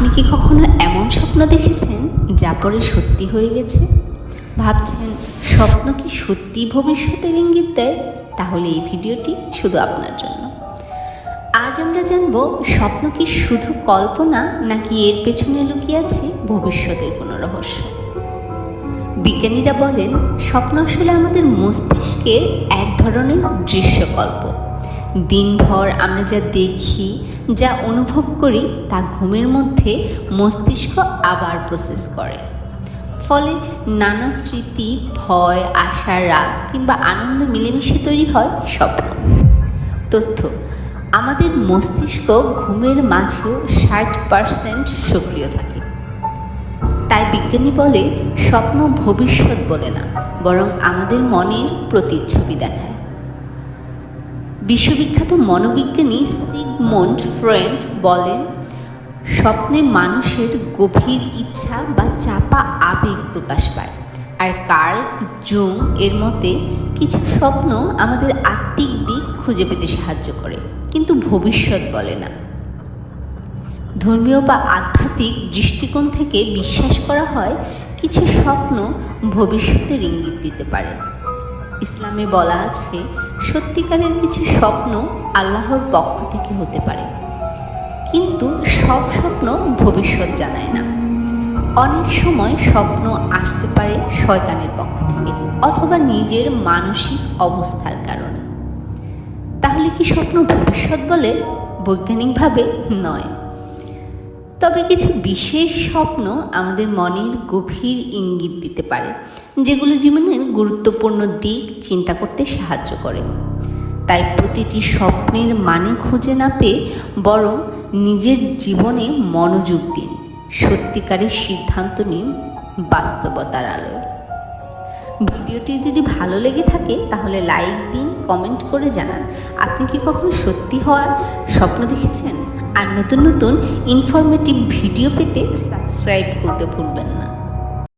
আপনি কি কখনো এমন স্বপ্ন দেখেছেন যা পরে সত্যি হয়ে গেছে? ভাবছেন, স্বপ্ন কি সত্যি ভবিষ্যতের ইঙ্গিত দেয়? তাহলে এই ভিডিওটি শুধু আপনার জন্য। আজ আমরা জানব, স্বপ্ন কি শুধু কল্পনা নাকি এর পেছনে লুকিয়ে আছে ভবিষ্যতের কোনো রহস্য? বিজ্ঞানীরা বলেন, স্বপ্ন আসলে আমাদের মস্তিষ্কের এক ধরনের দৃশ্যকল্প। দিনভর আমরা যা দেখি, যা অনুভব করি, তা ঘুমের মধ্যে মস্তিষ্ক আবার প্রসেস করে। ফলে নানা স্মৃতি, ভয়, আশা, রাগ কিংবা আনন্দ মিলেমিশে তৈরি হয় স্বপ্ন। তথ্য, আমাদের মস্তিষ্ক ঘুমের মাঝেও ষাট পার্সেন্ট সক্রিয় থাকে। তাই বিজ্ঞানী বলে, স্বপ্ন ভবিষ্যৎ বলে না, বরং আমাদের মনের প্রতিচ্ছবি দেখায়। বিশ্ববিখ্যাত মনোবিজ্ঞানী সিগমন্ড ফ্রেন্ড বলেন, স্বপ্নে মানুষের গভীর ইচ্ছা বা চাপা আবেগ প্রকাশ পায়। আর কার্ল জুং এর মতে, কিছু স্বপ্ন আমাদের আত্মিক দিক খুঁজে পেতে সাহায্য করে, কিন্তু ভবিষ্যৎ বলে না। ধর্মীয় বা আধ্যাত্মিক দৃষ্টিকোণ থেকে বিশ্বাস করা হয়, কিছু স্বপ্ন ভবিষ্যতের ইঙ্গিত দিতে পারে। ইসলামে বলা আছে সত্যিকারের কিছু স্বপ্ন আল্লাহর পক্ষ থেকে হতে পারে। কিন্তু সব স্বপ্ন ভবিষ্যৎ জানায় না। অনেক সময় স্বপ্ন আসতে পারে শয়তানের পক্ষ থেকে অথবা নিজের মানসিক অবস্থার কারণে। তাহলে কি স্বপ্ন ভবিষ্যৎ বলে? বৈজ্ঞানিকভাবে নয়। তবে কিছু বিশেষ স্বপ্ন আমাদের মনের গভীর ইঙ্গিত দিতে পারে, যেগুলো জীবনের গুরুত্বপূর্ণ দিক চিন্তা করতে সাহায্য করে। তাই প্রতিটি স্বপ্নের মানে খুঁজে না পেয়ে বরং নিজের জীবনে মনোযোগ দিন, সত্যিকারের সিদ্ধান্ত নিন বাস্তবতার আলোয়। ভিডিওটি যদি ভালো লেগে থাকে তাহলে লাইক দিন কমেন্ট করে জানান, আপনি কি কখনো সত্যি হওয়ার স্বপ্ন দেখেছেন? আর নতুন নতুন ইনফরমেটিভ ভিডিও পেতে সাবস্ক্রাইব করতে ভুলবেন না।